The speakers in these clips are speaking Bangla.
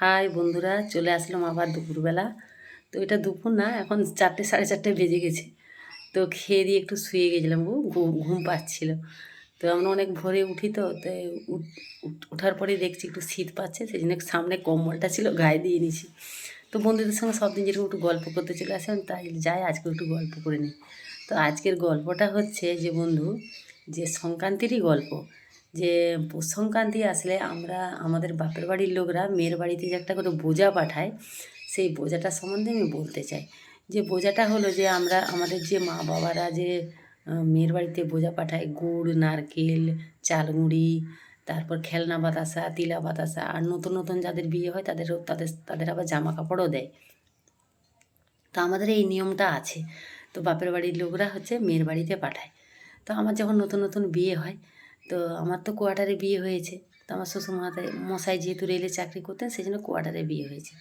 হাই বন্ধুরা, চলে আসলাম আবার দুপুরবেলা। তো এটা দুপুর না, এখন চারটে, সাড়ে চারটে বেজে গেছে। তো খেয়ে দিয়ে একটু শুয়ে গেছিলাম ঘুম পাচ্ছিল। তো আমরা অনেক ভোরে উঠি তো তো উঠ- উঠ- ওঠার পরে দেখছি একটু শীত পাচ্ছে, সেই জন্য সামনে কম্বলটা ছিল, গায়ে দিয়ে নিয়েছি। তো বন্ধুদের সঙ্গে সব দিন যেরকম একটু গল্প করতে চলে আসেন তাই যাই আজকে একটু গল্প করে নিই। তো আজকের গল্পটা হচ্ছে যে বন্ধু, যে সংক্রান্তিরই গল্প যে সংক্রান্তি আসলে আমরা, আমাদের বাপের বাড়ির লোকরা মেয়ের বাড়িতে যে একটা করে বোঝা পাঠায়, সেই বোঝাটা সম্বন্ধে আমি বলতে চাই। যে বোঝাটা হলো যে আমরা, আমাদের যে মা বাবারা যে মেয়ের বাড়িতে বোঝা পাঠায়, গুড়, নারকেল, চালমুড়ি, তারপর খেলনা বাতাসা, তিলা বাতাসা, আর নতুন নতুন যাদের বিয়ে হয় তাদেরও, তাদের তাদের আবার জামা কাপড়ও দেয়। তো আমাদের এই নিয়মটা আছে। তো বাপের বাড়ির লোকরা হচ্ছে মেয়ের বাড়িতে পাঠায়। তো আমার যখন নতুন নতুন বিয়ে হয় তো আমার তো কোয়ার্টারে বিয়ে হয়েছে। তো আমার শ্বশুর মশাই যেহেতু রেলে চাকরি করতেন, সেই জন্য কোয়ার্টারে বিয়ে হয়েছে।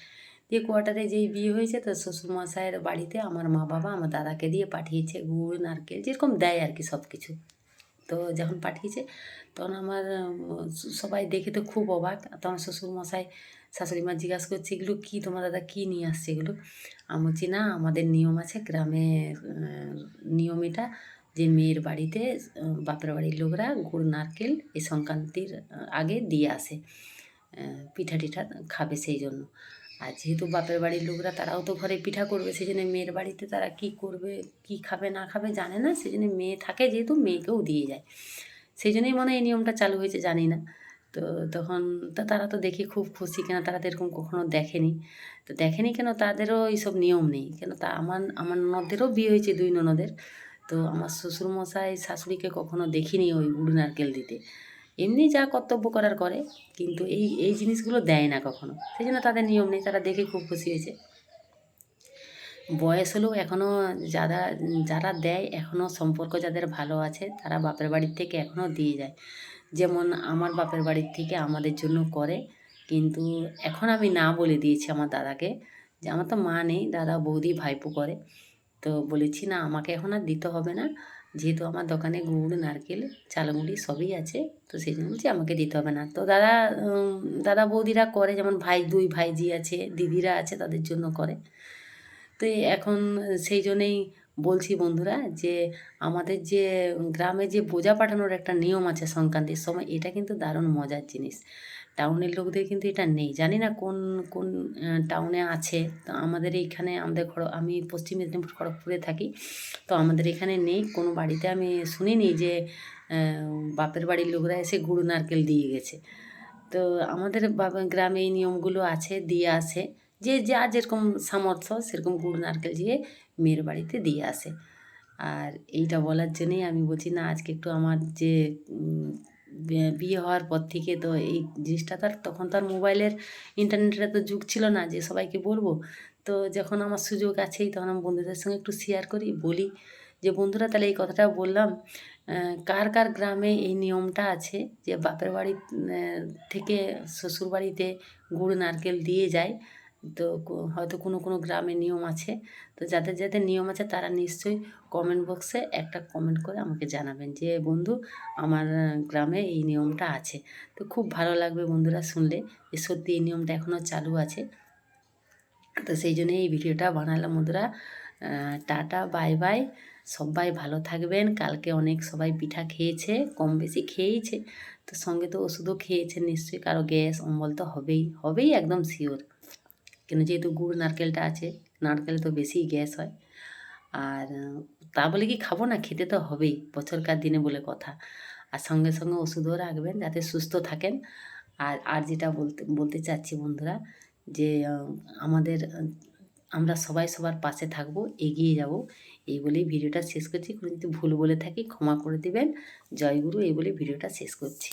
দিয়ে কোয়ার্টারে যেই বিয়ে হয়েছে, তো শ্বশুর মশাইয়ের বাড়িতে আমার মা বাবা আমার দাদাকে দিয়ে পাঠিয়েছে গুড়, নারকেল, যেরকম দেয় আর কি সব কিছু তো যখন পাঠিয়েছে, তখন আমার, সবাই দেখে তো খুব অবাক। তো আমার শ্বশুর মশাই শাশুড়ি মা জিজ্ঞাসা করছে, এগুলো কী? তোমার দাদা কী নিয়ে আসছে এগুলো? আমি বলছি, না, আমাদের নিয়ম আছে গ্রামে নিয়ম এটা যে মেয়ের বাড়িতে বাপের বাড়ির লোকরা গুড়, নারকেল এই সংক্রান্তির আগে দিয়ে আসে পিঠা টিঠা খাবে সেই জন্য। আর যেহেতু বাপের বাড়ির লোকরা, তারাও তো ঘরে পিঠা করবে সেই জন্য মেয়ের বাড়িতে তারা কি করবে, কি খাবে, না খাবে জানে না সেই জন্য মেয়ে থাকে যেহেতু মেয়েকেও দিয়ে যায়। সেই জন্যই মনে হয় এই নিয়মটা চালু হয়েছে, জানি না। তো তখন তা, তারা তো দেখে খুব খুশি কেন, তারা তো এরকম কখনো দেখেনি। তো দেখেনি কেন, তাদেরও এইসব নিয়ম নেই। কেন, তা আমার আমার ননদেরও বিয়ে হয়েছে, দুই ননদের। তো আমার শ্বশুরমশাই, শাশুড়িকে কখনো দেখিনি ওই গুড় নারকেল দিতে। এমনি যা কর্তব্য করার করে, কিন্তু এই এই জিনিসগুলো দেয় না কখনো। সেই জন্য তাদের নিয়ম নেই, তারা দেখে খুব খুশি হয়েছে। বয়স হলেও এখনও যারা যারা দেয় এখনও সম্পর্ক যাদের ভালো আছে, তারা বাপের বাড়ির থেকে এখনও দিয়ে যায়। যেমন আমার বাপের বাড়ির থেকে আমাদের জন্য করে, কিন্তু এখন আমি না বলে দিয়েছি আমার দাদাকে। যে আমার তো মা নেই, দাদা বৌদি, ভাইপো করে। তো বলেছি, না, আমাকে এখন আর দিতে হবে না। যেহেতু আমার দোকানে গুড়, নারকেল, চালমুড়ি সবই আছে, তো সেই জন্য বলছি আমাকে দিতে হবে না। তো দাদা দাদা বৌদিরা করে, যেমন ভাই, দুই ভাইজি আছে, দিদিরা আছে, তাদের জন্য করে। তো এখন সেই জন্যেই বলছি বন্ধুরা যে, আমাদের যে, গ্রামে যে বোঝা পাঠানোর একটা নিয়ম আছে সংক্রান্তির সময়, এটা কিন্তু দারুণ মজার জিনিস। টাউনের লোকদের কিন্তু এটা নেই। জানি না কোন কোন টাউনে আছে। তো আমাদের এইখানে আমাদের খড়, আমি পশ্চিম মেদিনীপুর, খড়গপুরে থাকি। তো আমাদের এখানে নেই। কোনো বাড়িতে আমি শুনিনি যে বাপের বাড়ির লোকরা এসে গুড় নারকেল দিয়ে গেছে। তো আমাদের গ্রামে এই নিয়মগুলো আছে, দিয়ে আসে। যে যা যেরকম সামর্থ্য, সেরকম গুড় নারকেল দিয়ে মেয়ের বাড়িতে দিয়ে আসে। আর এইটা বলার জন্যেই আমি বলছি, না, আজকে একটু আমার যে বিয়ে- হওয়ার পর থেকে তো এই জিনিসটা তার, তখন তো আর মোবাইলের ইন্টারনেটের তো যুগ ছিল না যে সবাইকে বলব। তো যখন আমার সুযোগ আছেই, তখন আমি বন্ধুদের সঙ্গে একটু শেয়ার করি, বলি যে, বন্ধুরা, তাহলে এই কথাটা বললাম কার কার গ্রামে এই নিয়মটা আছে যে, বাপের বাড়ি থেকে শ্বশুর বাড়িতে গুড়, নারকেল দিয়ে যায়? তো হয়তো কোনো কোনো গ্রামে নিয়ম আছে। তো যাদের যাদের নিয়ম আছে তারা নিশ্চয়ই কমেন্ট বক্সে একটা কমেন্ট করে আমাকে জানাবেন যে, বন্ধু, আমার গ্রামে এই নিয়মটা আছে। তো খুব ভালো লাগবে বন্ধুরা শুনলে যে, সত্যি এই নিয়মটা এখনও চালু আছে। তো সেই জন্য এই ভিডিওটা বানালাম বন্ধুরা। Tata, bye bye. সবাই ভালো থাকবেন। কালকে অনেক সবাই পিঠা খেয়েছে, কম বেশি খেয়েইছে। তো সঙ্গে তো ওষুধও খেয়েছে, নিশ্চয়ই কারও গ্যাস অম্বল তো হবেই হবেই একদম শিওর কেন যেহেতু গুড় নারকেলটা আছে, নারকেলে তো বেশি গ্যাস হয়। আর তা বলে কি খাব না? খেতে তো হবেই, বছরকার দিনে বলে কথা। আর সঙ্গে সঙ্গে ওষুধও রাখবেন যাতে সুস্থ থাকেন। আর আর যেটা বলতে বলতে চাচ্ছি বন্ধুরা, যে আমাদের, আমরা সবাই সবার পাশে থাকব, এগিয়ে যাব। এই বলেই ভিডিওটা শেষ করছি। কোনো যদি ভুল বলে থাকি ক্ষমা করে দিবেন। জয়গুরু এই বলে ভিডিওটা শেষ করছি।